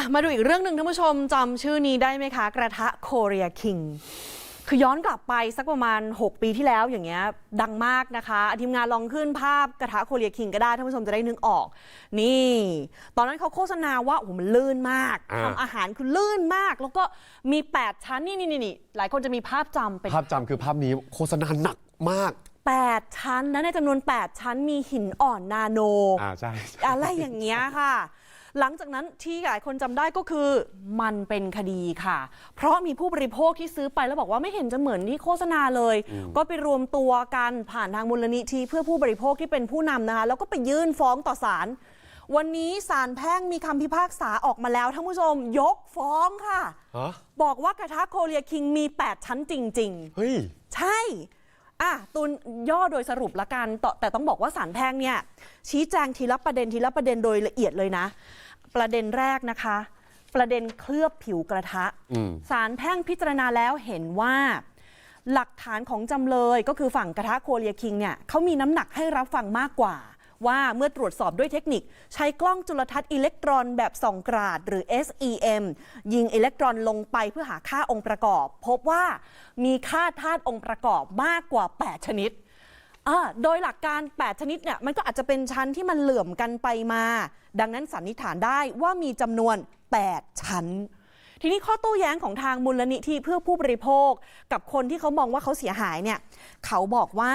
ะมาดูอีกเรื่องหนึ่งท่านผู้ชมจำชื่อนี้ได้ไหมคะ กระทะโคเรียคิงคือย้อนกลับไปสักประมาณ 6 ปีที่แล้วอย่างเงี้ยดังมากนะคะทีมงานลองขึ้นภาพกระทะโคเรียคิงก็ได้ท่านผู้ชมจะได้นึกออก นี่ ตอนนั้นเขาโฆษณาว่าโอ้โหมันลื่นมากอ่าทำอาหารคือลื่นมาก แล้วก็มี 8 ชั้นนี่นี่นี่นี่หลายคนจะมีภาพจำเป็นภาพจำคือภาพนี้โฆษณาหนักมาก 8 ชั้นนะในจำนวน 8 ชั้นมีหินอ่อนนาโนอ่าใช่อะไรอย่างเงี้ยค่ะ หลังจากนั้นที่หลายคนจำได้ก็คือมันเป็นคดีค่ะ เพราะมีผู้บริโภคที่ซื้อไปแล้วบอกว่าไม่เห็นจะเหมือนที่โฆษณาเลย ก็ไปรวมตัวกันผ่านทางมูลนิธิเพื่อผู้บริโภคที่เป็นผู้นำนะคะ แล้วก็ไปยื่นฟ้องต่อศาลวันนี้ศาลแพ่งมีคำพิพากษาออกมาแล้วท่านผู้ชมยกฟ้องค่ะฮะบอกว่ากระทะโคเรียคิงมี 8 ชั้นจริง ๆ เฮ้ย ใช่ อะตุนย่อโดยสรุปละกันแต่แต่ต้องบอกว่าสารแพ่งเนี่ยชี้แจงทีละประเด็นทีละประเด็นโดยละเอียดเลยนะ ประเด็นแรกนะคะ ประเด็นเคลือบผิวกระทะอืมสารแพ่งพิจารณาแล้วเห็นว่า หลักฐานของจำเลยก็คือฝั่งกระทะโคเรียคิงเนี่ยเขามีน้ำหนักให้รับฟังมากกว่า ว่าเมื่อตรวจสอบด้วยเทคนิค ใช้กล้องจุลทรรศน์อิเล็กตรอนแบบส่องกราดหรือ SEM ยิงอิเล็กตรอนลงไปเพื่อหาค่าองค์ประกอบ พบว่ามีค่าธาตุองค์ประกอบมากกว่า 8 ชนิดโดยหลักการ 8 ชนิดเนี่ยมันก็อาจจะเป็นชั้นที่มันเหลื่อมกันไปมา ดังนั้นสันนิษฐานได้ว่ามีจำนวน 8 ชั้น ทีนี้ข้อโต้แย้งของทางมูลนิธิเพื่อผู้บริโภค กับคนที่เขามองว่าเขาเสียหายเนี่ยเขาบอกว่า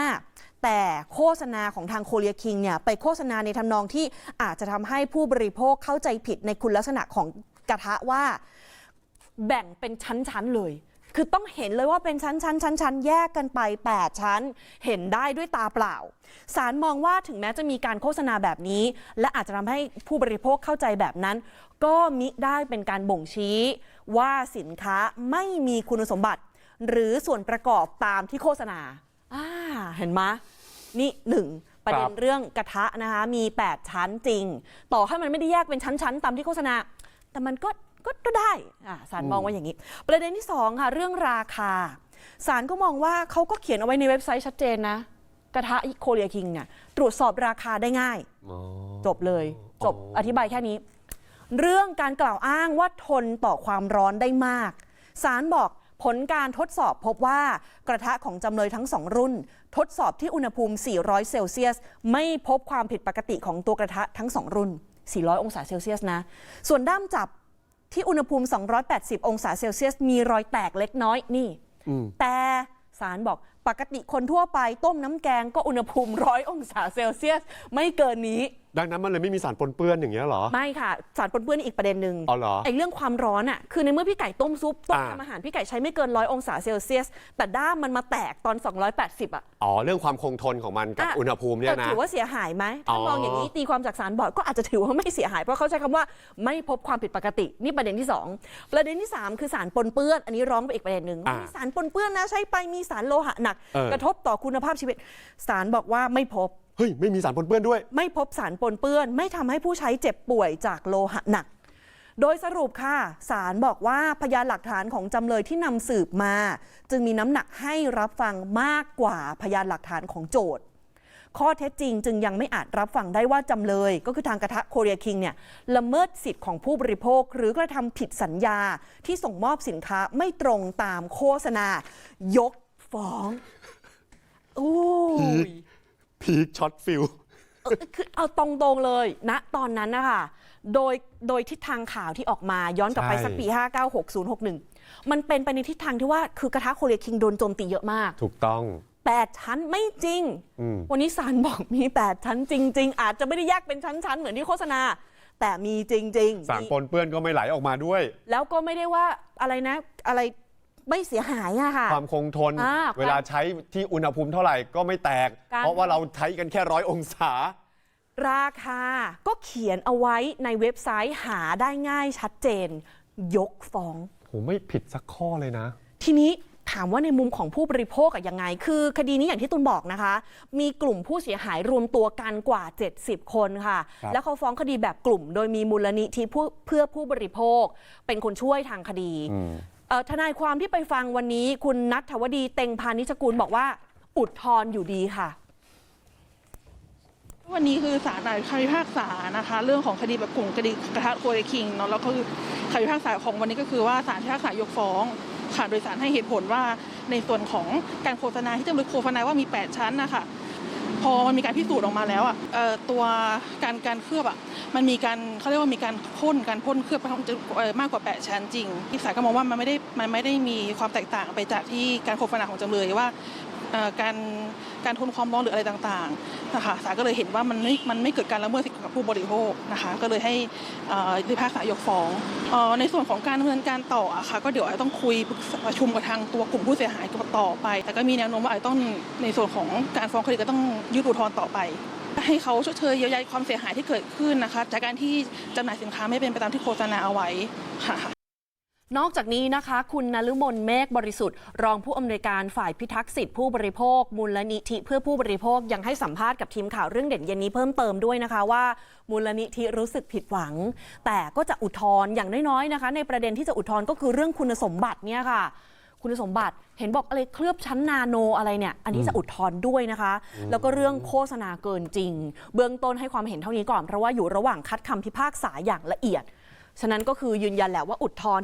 แต่โฆษณาของทางโคเรียคิงเนี่ยไปโฆษณาในทำนองที่อาจจะทำให้ผู้บริโภคเข้าใจผิดในคุณลักษณะของกระทะว่าแบ่งเป็นชั้นๆเลย คือต้องเห็นเลยว่าเป็นชั้นๆชั้นๆแยกกันไป 8 ชั้น เห็นได้ด้วยตาเปล่า สารมองว่าถึงแม้จะมีการโฆษณาแบบนี้ และอาจจะทำให้ผู้บริโภคเข้าใจแบบนั้น ก็มิได้เป็นการบ่งชี้ ว่าสินค้าไม่มีคุณสมบัติ หรือส่วนประกอบตามที่โฆษณาอ่าเห็นไหมยนี่หนึ่งประเด็นครับเรื่องกระทะนะคะมี 8 ชั้นจริง ต่อให้มันไม่ได้แยกเป็นชั้นๆตามที่โฆษณา แต่มันก็ก็ก็ได้อ่าศาลมองว่าอย่างนี้ ประเด็นที่สองค่ะ เรื่องราคาศาลก็มองว่าเขาก็เขียนเอาไว้ในเว็บไซต์ชัดเจนนะ กระทะโคเรียคิงเนี่ยตรวจสอบราคาได้ง่ายอ๋อจบเลย จบอ๋ออธิบายแค่นี้ เรื่องการกล่าวอ้างว่าทนต่อความร้อนได้มากศาลบอกผลการทดสอบพบว่ากระทะของจำเลยทั้งสองรุ่น ทดสอบที่อุณหภูมิ 400 เซลเซียส ไม่พบความผิดปกติของตัวกระทะทั้งสองรุ่น 400 องศาเซลเซียสนะ ส่วนด้ามจับที่อุณหภูมิ 280 องศาเซลเซียส มีรอยแตกเล็กน้อยนี่อืมแต่สารบอก ปกติคนทั่วไปต้มน้ำแกงก็อุณหภูมิร้อยองศาเซลเซียส ไม่เกินนี้ ดังนั้นมันเลยไม่มีสารปนเปื้อนอย่างเงี้ยเหรอ ไม่ค่ะ สารปนเปื้อนนี่อีกประเด็นหนึ่งอ๋อเหรอไอ้เรื่องความร้อนอะคือในเมื่อพี่ไก่ต้มซุปต้มอ่าทำอาหารพี่ไก่ใช้ไม่เกินร้อยองศาเซลเซียส แต่ด้ามมันมาแตกตอน 280 อะ อ๋อ เรื่องความคงทนของมันกับอะอุณหภูมิเนี่ยแต่นะถือว่าเสียหายไหมถ้าอ๋อมองอย่างนี้ตีความจากสารบอร์ดก็อาจจะถือว่าไม่เสียหายเพราะเขาใช้คำว่าไม่พบความผิดปกตินี่ประเด็นที่สองประเด็นที่สามคือสารปนเปื้อนอันนี้ร้องไปอีกประเด็นหนึ่งอ่ามีสารปนเปื้อนนะใช้ไปมีสารโลหะหนักเออกระทบต่อคุณภาพชีวิตสารบอกว่าไม่พบ เฮ้ย ไม่มีสารปนเปื้อนด้วย ไม่พบสารปนเปื้อน ไม่ทำให้ผู้ใช้เจ็บป่วยจากโลหะหนัก โดยสรุปค่ะศาลบอกว่าพยานหลักฐานของจำเลยที่นำสืบมา จึงมีน้ำหนักให้รับฟังมากกว่าพยานหลักฐานของโจทย์ข้อเท็จจริงจึงยังไม่อาจรับฟังได้ว่าจำเลย ก็คือทางกระทะโคเรียคิงเนี่ยละเมิดสิทธิ์ของผู้บริโภค หรือกระทำผิดสัญญาที่ส่งมอบสินค้าไม่ตรงตามโฆษณา ยก ฟ้องโอ้ยพีคช็อตฟิลเออคือเอาตรงๆเลยณตอนนั้นนะคะโดยโดยทิศทางข่าวที่ออกมาย้อนกลับไปใช่สักปี 596061 มันเป็นไปในทิศทางที่ว่าคือกระทะโคเรียคิงโดนโจมตีเยอะมาก ถูกต้อง 8 ชั้นไม่จริงอืมวันนี้ศาลบอกมี 8 ชั้นจริง ๆ อาจจะไม่ได้แยกเป็นชั้น ๆ เหมือนที่โฆษณา แต่มีจริง ๆ สารปนเปื้อนก็ไม่ไหลออกมาด้วย แล้วก็ไม่ได้ว่าอะไรนะอะไร ไม่เสียหายอะค่ะ ความคงทน อ่าเวลาใช้ที่อุณหภูมิเท่าไหร่ก็ไม่แตก การ เพราะว่าเราใช้กันแค่ร้อยองศา ราคาก็เขียนเอาไว้ในเว็บไซต์หาได้ง่ายชัดเจน ยกฟ้องโหไม่ผิดสักข้อเลยนะ ทีนี้ถามว่าในมุมของผู้บริโภคอะยังไง คือคดีนี้อย่างที่ตุนบอกนะคะ มีกลุ่มผู้เสียหายรวมตัวกันกว่า 70 คนค่ะ ครับ แล้วเขาฟ้องคดีแบบกลุ่ม โดยมีมูลนิธิผู้เพื่อผู้บริโภค เป็นคนช่วยทางคดี อืมเอ่อ ทนายความที่ไปฟังวันนี้คุณนัทธวดีเต็งพานิชกุลบอกว่า อุดทธรณ์อยู่ดีค่ะ วันนี้คือศาลอ่านคำพิพากษานะคะ เรื่องของคดีแบบกลุ่มคดีกระทะโคเรคิงเนาะแล้วก็คือคำพิพากษาของวันนี้ก็คือว่าศาลพิพากษายกฟ้องค่ะโดยศาลให้เหตุผลว่าในส่วนของการโฆษณาที่จำเลยโฆษณาว่ามี 8 ชั้นนะคะ พอมันมีการพิสูจน์ออกมาแล้วอะตัวการการเคลือบอะมันมีการเขาเรียกว่ามีการพ่นการพ่นเคลือบไปทั้งเอ่อมากกว่า 8 ชั้นจริงที่ศาลก็มองว่ามันไม่ได้มันไม่ได้มีความแตกต่างไปจากที่การโฆษณาของจำเลยว่า การการทนความร้อนหรืออะไรต่างๆนะคะศาลก็เลยเห็นว่ามันไม่มันไม่เกิดการละเมิดสิทธิกับผู้บริโภคนะคะก็เลยให้เอ่อพิพากษายกฟ้องออในส่วนของการดำเนินการต่ออะค่ะก็เดี๋ยวอาจจะต้องคุยประชุมกับทางตัวกลุ่มผู้เสียหายต่อไป แต่ก็มีแนวโน้มว่าอาจจะต้องในส่วนของการฟ้องคดีก็ต้องยื่นอุทธรณ์ต่อไปให้เขาชดเชยเยียวยาความเสียหายที่เกิดขึ้นนะคะ จากการที่จำหน่ายสินค้าไม่เป็นไปตามที่โฆษณาเอาไว้ค่ะ นอกจากนี้นะคะ คุณนฤมลเมฆบริสุทธิ์ รองผู้อำนวยการฝ่ายพิทักษ์สิทธิผู้บริโภค มูลนิธิเพื่อผู้บริโภคยังให้สัมภาษณ์กับทีมข่าวเรื่องเด่นเย็นนี้เพิ่มเติมด้วยนะคะว่า มูลนิธิรู้สึกผิดหวัง แต่ก็จะอุทธรณ์อย่างน้อยๆนะคะ ในประเด็นที่จะอุทธรณ์ก็คือเรื่องคุณสมบัติเนี่ยค่ะ คุณสมบัติเห็นบอกอะไรเคลือบชั้นนาโนอะไรเนี่ย อันนี้จะอุทธรณ์ด้วยนะคะ แล้วก็เรื่องโฆษณาเกินจริง เบื้องต้นให้ความเห็นเท่านี้ก่อนเพราะว่าอยู่ระหว่างคัดคำพิพากษาอย่างละเอียดฉะนั้นก็คือยืนยันแหละว่าอุทธรณ์ที่